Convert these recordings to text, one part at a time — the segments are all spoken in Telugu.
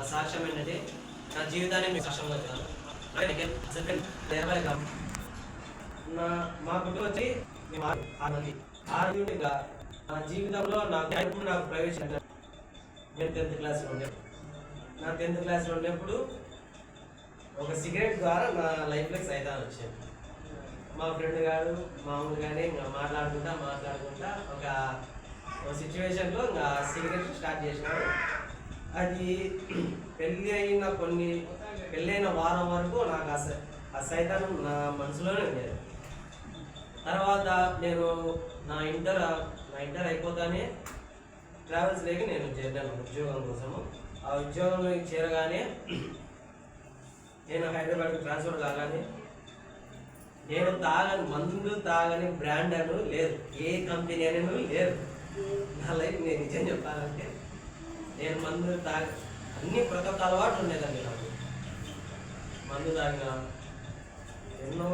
నా సాక్ష్యం ఏంటంటే నా జీవితాన్ని మీకు సాక్ష్యంగా వచ్చాను నా మా కుటుంబం వచ్చి మేము ఆరు మంది. ఆరు నా జీవితంలో నా ఇప్పుడు నాకు ప్రవేశం నేను టెన్త్ క్లాస్లో ఉండే నా టెన్త్ క్లాస్లో ఉండేప్పుడు ఒక సిగరెట్ ద్వారా నా లైఫ్లోకి సైతాన్ వచ్చింది. మా ఫ్రెండ్ గారు మామూలుగానే ఇంకా మాట్లాడుకుంటా మాట్లాడుకుంటా ఒక ఒక సిచ్యువేషన్లో ఇంకా సిగరెట్ స్టార్ట్ చేసినాడు. అది పెళ్ళి అయిన కొన్ని పెళ్ళైన వారం వరకు నాకు ఆ ఆ సైతానం నా మనసులోనే ఉండేది. తర్వాత నేను నా ఇంటర్ నా ఇంటర్ అయిపోతానే ట్రావెల్స్ లేక నేను చేరాను ఉద్యోగం కోసము. ఆ ఉద్యోగంలో చేరగానే నేను హైదరాబాద్కి ట్రాన్స్ఫర్ కాగానే నేను తాగని మందు తాగని బ్రాండ్ అను లేదు. ఏ కంపెనీ అని లేదు. నా లైఫ్ నేను నిజం చెప్పాలంటే నేను మందు తాగి అన్ని ప్రతి ఒక్క అలవాటు ఉండేదండి నాకు. మందు తాగిన ఎన్నో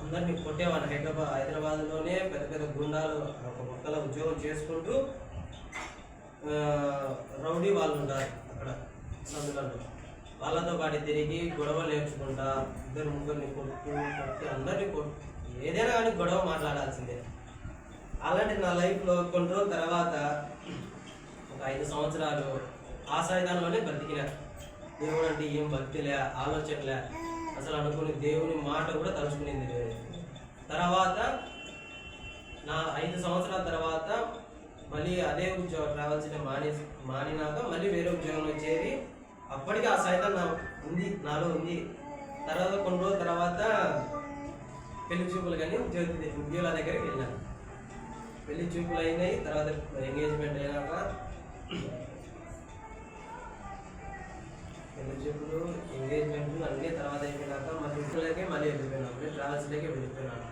అందరినీ కొట్టేవాడిని. హైదరాబాద్ హైదరాబాద్లోనే పెద్ద పెద్ద గుండాలు ఒక మొక్కల ఉద్యోగం చేసుకుంటూ రౌడీ వాళ్ళు ఉంటారు అక్కడ సందులలో వాళ్ళతో పాటు తిరిగి గొడవ నేర్చుకుంటా ఇద్దరు ముగ్గురిని కొట్టు కొట్టి అందరినీ కొట్టు ఏదైనా కానీ గొడవ మాట్లాడాల్సిందే. అలాంటి నా లైఫ్లో కొన్ని రోజుల తర్వాత ఐదు సంవత్సరాలు ఆ సైతాన్లోనే బతికిన. దేవుడు అంటే ఏం భక్తిలే ఆలోచనలే. అసలు అనుకుని దేవుని మాట కూడా తలుచుకునేది లేదు. తర్వాత నా ఐదు సంవత్సరాల తర్వాత మళ్ళీ అదే ఉద్యోగం రావాల్సిన మానే మానినాక మళ్ళీ వేరే ఉద్యోగంలో చేరి అప్పటికి ఆ సైతం నా ఉంది నాలో ఉంది. తర్వాత కొన్ని రోజుల తర్వాత పెళ్ళి చూపులు కానీ ఉద్యోగ ఉద్యోగాల దగ్గరికి వెళ్ళాను. పెళ్ళి చూపులు అయినాయి తర్వాత ఎంగేజ్మెంట్ అయినాక ఫ్రెండ్షిప్లు ఎంగేజ్మెంట్లు ఎంగేజ్మెంట్ తర్వాత అయిపోయినాక మా ఇంట్లోకే మళ్ళీ వెళ్ళిపోయినాను మళ్ళీ ట్రావెల్స్లోకి వెళ్ళిపోయినాను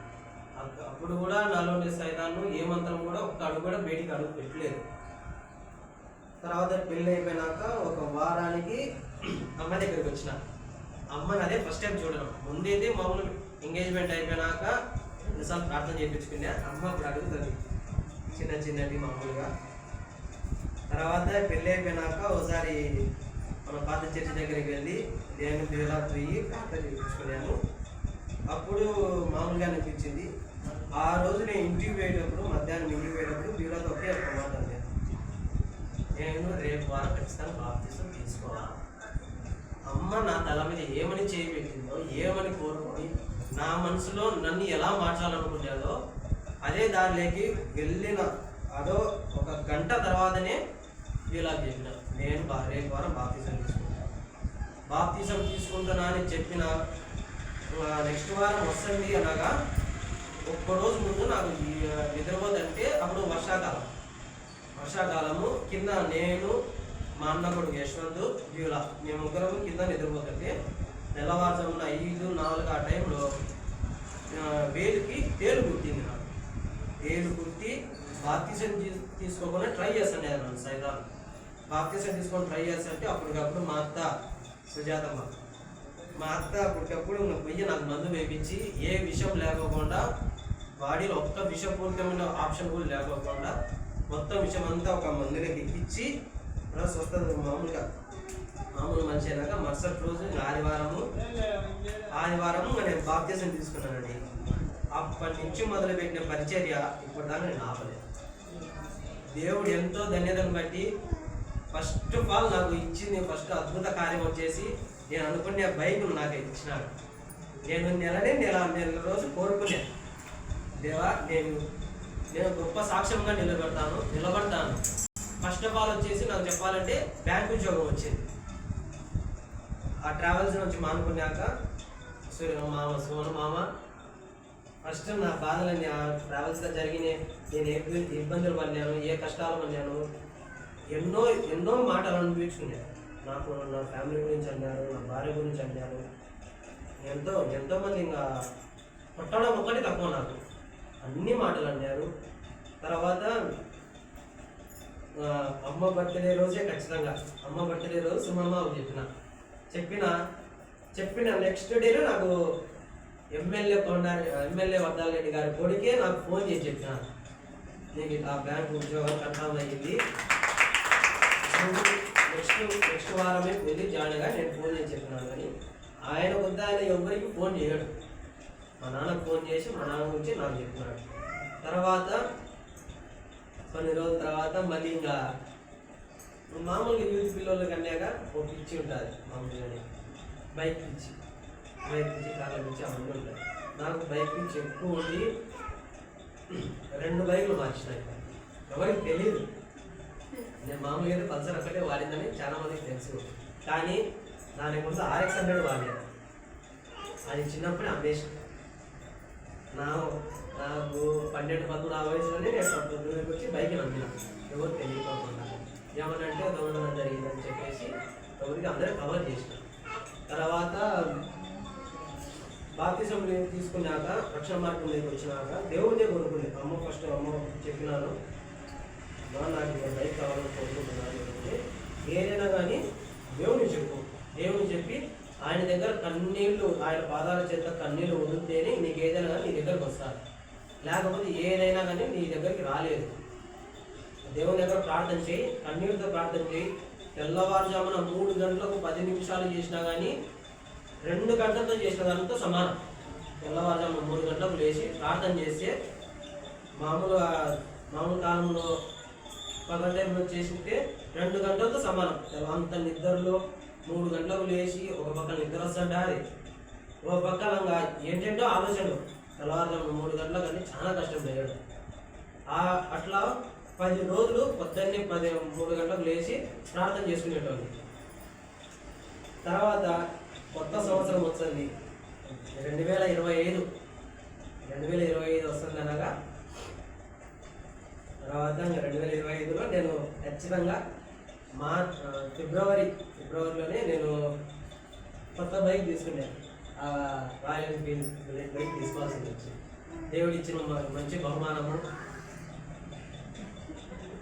అప్పుడు కూడా నాలో ఉండే సైతాన్ని ఏ మంత్రం కూడా ఒక్క అడుగు కూడా బయటికి అడుగు పెట్టలేదు. తర్వాత పెళ్ళి అయిపోయినాక ఒక వారానికి అమ్మ దగ్గరికి వచ్చిన. అమ్మని అదే ఫస్ట్ టైం చూడడం. ముందైతే మామూలు ఎంగేజ్మెంట్ అయిపోయినాక రెండుసార్లు ప్రార్థన చేయించుకునే అమ్మ అప్పుడు అడుగుతుంది చిన్న చిన్నటి మామూలుగా. తర్వాత పెళ్ళి అయిపోయినాక ఒకసారి మన పాత చర్చి దగ్గరికి వెళ్ళి దేవుని దేవులా పోయి ప్రార్థన చేయించుకున్నాను అప్పుడు మామూలుగా అనిపించింది. ఆ రోజు నేను ఇంటికి పోయేటప్పుడు మధ్యాహ్నం ఇంటికి పోయేటప్పుడు దేవులతో ఒకే ఒక మాట నేను రేపు వారం ఖచ్చితంగా బాప్తీసం తీసుకోవాలి? అమ్మ నా తల మీద ఏమని చేయబెట్టిందో ఏమని కోరుకొని నా మనసులో నన్ను ఎలా మార్చాలనుకున్నాదో అదే దారిలోకి వెళ్ళిన అదో ఒక గంట తర్వాతనే ఇలా చెప్పిన నేను భార్య ద్వారా వారం బాప్తీసం తీసుకుంటాను బాప్తీసం తీసుకుంటానా అని చెప్పిన నెక్స్ట్ వారం వస్తుంది అనగా ఒక్క రోజు ముందు నాకు ఈ, అప్పుడు వర్షాకాలం. వర్షాకాలము కింద నేను మా అన్న కొడుకు యశ్వంత్ జీవుల మేము ముగ్గురం కింద నిద్రపోతుంటే తెల్లవారుజామున ఐదు నాలుగు ఆ టైంలో ఆ, వేలుకి తేలు కుట్టింది నాకు. తేలు కుట్టి బాప్తీసం తీసుకోకుండా ట్రై చేస్తాను నేను సైతాన్ బాప్తీసం తీసుకొని ట్రై చేస్తుంటే అప్పటికప్పుడు మా అత్త సుజాతమ్మ. మా అత్త అప్పటికప్పుడు ఇంకా పొయ్యి నాకు మందు వేయించి ఏ విషయం లేకోకుండా బాడీలో ఒక్క విషపూరితమైన ఆప్షన్ కూడా లేకోకుండా మొత్తం విషయం అంతా ఒక మందులోకి ఎక్కించి ప్లస్ వస్తుంది మామూలుగా మామూలు మనిషి అయినాక మరుసటి రోజు ఆదివారము ఆదివారము నేను బాప్తీసం తీసుకున్నానండి. అప్పటి నుంచి మొదలుపెట్టిన పరిచర్య ఇప్పటిదాకా నేను ఆపలేదు. దేవుడు ఎంతో ధన్యతను బట్టి ఫస్ట్ ఆఫ్ ఆల్ నాకు ఇచ్చింది ఫస్ట్ అద్భుత కార్యం వచ్చేసి నేను అనుకునే బైక్ నాకు ఇచ్చినాడు నేను నెలనే నెల నెల రోజు కోరుకునే. దేవా నేను నేను గొప్ప సాక్ష్యంగా నిలబడతాను నిలబడతాను. ఫస్ట్ ఆఫ్ ఆల్ వచ్చేసి నాకు చెప్పాలంటే బ్యాంక్ ఉద్యోగం వచ్చింది. ఆ ట్రావెల్స్ నుంచి మానుకున్నాక సూర్య మామ సోను మామ ఫస్ట్ నా బాధలన్నీ ఆ ట్రావెల్స్లో జరిగినాయి. నేను ఏ ఇబ్బందులు పడినాను ఏ కష్టాలు పడినాను ఎన్నో ఎన్నో మాటలు అనిపించుకున్నాను నాకు నా ఫ్యామిలీ గురించి అన్నారు నా భార్య గురించి అన్నారు. ఎంతో ఎంతోమంది ఇంకా కొట్టడం ఒక్కటి తక్కువ నాకు. అన్ని మాటలు అన్నారు. తర్వాత అమ్మ బర్త్డే రోజే ఖచ్చితంగా. అమ్మ బర్త్డే రోజు సుమమ్మ చెప్పిన. చెప్పిన చెప్పిన నెక్స్ట్ డేలో నాకు ఎమ్మెల్యే కొండారి ఎమ్మెల్యే వర్దాలరెడ్డి గారి కొడుకే నాకు ఫోన్ చేసి చెప్పిన. నీకు ఇట్లా బ్యాంక్ ఉద్యోగం కన్ఫామ్ అయ్యింది. నెక్స్ట్ నెక్స్ట్ వారమే వెళ్ళి జాయిన్గా నేను ఫోన్ చేసి చెప్పినాను కానీ ఆయన వద్ద ఆయన ఎవరికి ఫోన్ చేయడు. మా నాన్నకు ఫోన్ చేసి మా నాన్న గురించి నాకు చెప్పినాడు. తర్వాత కొన్ని రోజుల తర్వాత మళ్ళీ ఇంకా మామూలుగా యూత్ పిల్లలకి అన్నాక ఒక పిచ్చి ఉంటుంది మామూలుగానే. బైక్ పిచ్చి. బైక్ పిచ్చి కార్ల పిచ్చి అవన్నీ ఉంటాయి. నాకు బైక్ పిచ్చి ఎక్కువ ఉండి రెండు బైకులు మార్చినాయి ఎవరికి తెలియదు నేను మామూలుగా అయితే పల్సర్ ఒక్కటే వాడిందని చాలా మందికి తెలుసు. కానీ దాని కోసం ఆర్ఎక్స్ హండ్రెడ్ వాడాను. అది చిన్నప్పుడే అమ్మేసిన. నా నాకు పన్నెండు పదమూడు ఆ వయసులోనే నేను పొద్దున్నకి వచ్చి బైక్ నమ్మిన ఎవరు తెలియకోకుండా ఏమనంటే దొంగతనం జరిగిందని చెప్పేసి ఎవరికి అందరూ కవర్ చేసిన. తర్వాత బాప్తిజం తీసుకున్నాక రక్షణ మార్గం దగ్గర వచ్చినాక దేవుడినే కొనుక్కునే అమ్మ ఫస్ట్ అమ్మ చెప్పినాను. నాకు ఈ బైక్ కావాలని కోరుకుంటున్నాను అంటే ఏదైనా కానీ దేవుని చెప్పు. దేవుని చెప్పి ఆయన దగ్గర కన్నీళ్ళు ఆయన పాదాల చేత కన్నీళ్ళు వదిలితేనే నీకు ఏదైనా కానీ నీ దగ్గరకు వస్తారు. లేకపోతే ఏదైనా కానీ నీ దగ్గరికి రాలేదు. దేవుని దగ్గర ప్రార్థన చేయి కన్నీళ్ళతో ప్రార్థన చేయి. తెల్లవారుజామున మూడు గంటలకు పది నిమిషాలు చేసినా కానీ రెండు గంటలతో చేసిన దానితో సమానం. తెల్లవారుజామున మూడు గంటలకు లేచి ప్రార్థన చేస్తే మామూలుగా మామూలు కాలంలో పగల టైంలో చేసుకుంటే రెండు గంటలతో సమానం. అంత నిద్రలో మూడు గంటలకు లేచి ఒక పక్క నిద్ర వస్తుంటాది ఒక పక్క ఏంటంటే ఏంటంటో ఆలోచనలు. తెల్లవారుజాము మూడు గంటలకు కానీ చాలా కష్టం చేయడం ఆ అట్లా పది రోజులు పొద్దున్నే పది మూడు గంటలకు లేచి ప్రార్థన చేసుకునేటోళ్ళు. తర్వాత కొత్త సంవత్సరం వస్తుంది రెండు వేల ఇరవై ఐదు. రెండు వేల ఇరవై ఐదు వస్తుంది అనగా తర్వాత ఇంకా రెండు వేల ఇరవై ఐదులో నేను ఖచ్చితంగా మార్ ఆ, ఫిబ్రవరి ఫిబ్రవరిలోనే నేను కొత్త బైక్ తీసుకున్నాను. ఆ రాయల్ ఎన్ఫీల్డ్ బైక్ తీసుకోవాల్సింది వచ్చింది దేవుడు ఇచ్చిన మంచి బహుమానము.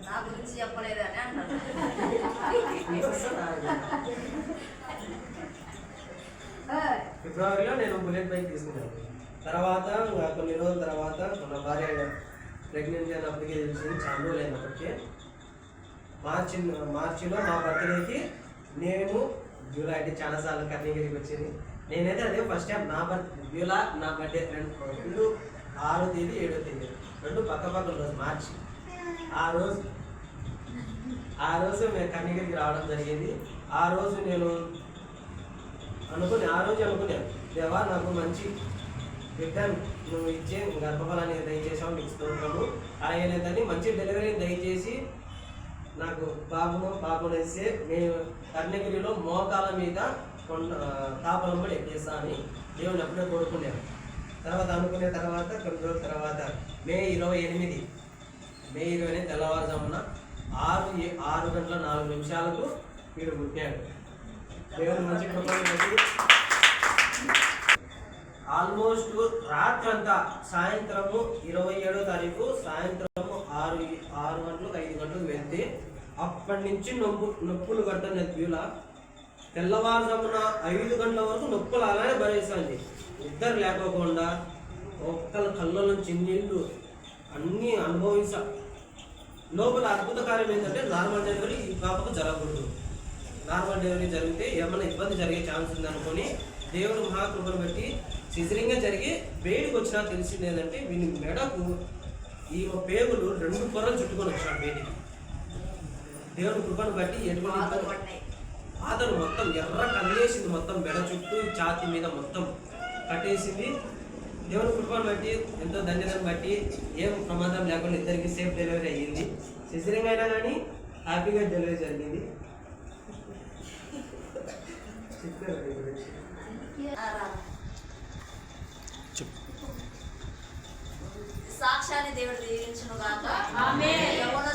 నా గురించి చెప్పలేదని అంటారు ఫిబ్రవరిలో నేను బుల్లెట్ బైక్ తీసుకున్నాను. తర్వాత కొన్ని రోజుల తర్వాత మన భార్య ప్రెగ్నెంట్ అయినప్పటికీ తెలిసింది చాలా రోజులు అప్పటికే. మార్చి మార్చిలో మా బర్త్డేకి నేను జూలై అంటే చాలాసార్లు కర్ణగిరికి వచ్చింది. నేనైతే అదే ఫస్ట్ టైం నా బర్త్ బ్యూలా నా బర్త్డే రెండు రెండు ఆరో తేదీ ఏడో తేదీ. రెండు పక్క పక్కన రోజు మార్చి. ఆ రోజు ఆ రోజు మేము కర్ణగిరికి రావడం జరిగింది. ఆ రోజు నేను అనుకుని ఆ రోజు అనుకున్నాను దేవా నాకు మంచి బిడ్డ నువ్వు ఇచ్చే గర్భఫలాన్ని దయచేసావు నీకు స్తోత్రము. అలాగేలేదని మంచి డెలివరీ దయచేసి నాకు బాబును పాపను ఇస్తే నేను కర్ణగిరిలో మోకాల మీద కొండ తాపలంబడి ఎక్కేస్తా అని దేవుని అప్పుడే కోరుకున్నాను. తర్వాత అనుకునే తర్వాత కొన్ని రోజుల తర్వాత మే ఇరవై ఎనిమిది మే ఇరవై ఎనిమిది తెల్లవారుజామున ఆరు ఏ- ఆరు గంటల నాలుగు నిమిషాలకు వీడు పుట్టాడు. దేవుని మంచి కృపను ఆల్మోస్ట్ రాత్రంతా సాయంత్రము ఇరవై ఏడో తారీఖు సాయంత్రము ఆరు ఆరు గంటలకు ఐదు గంటలకు వెళ్తే అప్పటి నుంచి నొప్పు నొప్పులు పడుతుంది బ్యూలా తెల్లవారుజామున ఐదు గంటల వరకు నొప్పులు అలానే భరిస్తుంది నిద్ర లేకోకుండా ఒక్కల కళ్ళ నుంచి నీళ్ళు అన్నీ అనుభవించ లోపల అద్భుత కార్యం ఏంటంటే నార్మల్ డెలివరీ ఈ పాపకు జరగకూడదు. నార్మల్ డెలివరీ జరిగితే ఏమైనా ఇబ్బంది జరిగే ఛాన్స్ ఉంది అనుకొని దేవుడు మహాకృపను బట్టి సిజరింగ్గా జరిగి వేడికి వచ్చినా తెలిసింది ఏంటంటే వీని మెడకు ఈ పేగులు రెండు పొరలు చుట్టుకొని వచ్చాడు వేడికి దేవుని కృపను బట్టి ఎటువంటి అతను మొత్తం ఎర్ర కన్నేసింది మొత్తం మెడ చుట్టూ ఛాతి మీద మొత్తం కట్టేసింది. దేవుని కృపను బట్టి ఎంతో ధన్యతను బట్టి ఏం ప్రమాదం లేకుండా ఇద్దరికి సేఫ్ డెలివరీ అయ్యింది. సిజరింగ్ అయినా కానీ హ్యాపీగా డెలివరీ జరిగింది. చెప్పారు సాక్ష్యాన్ని దేవుడు దీవించును గాక యవన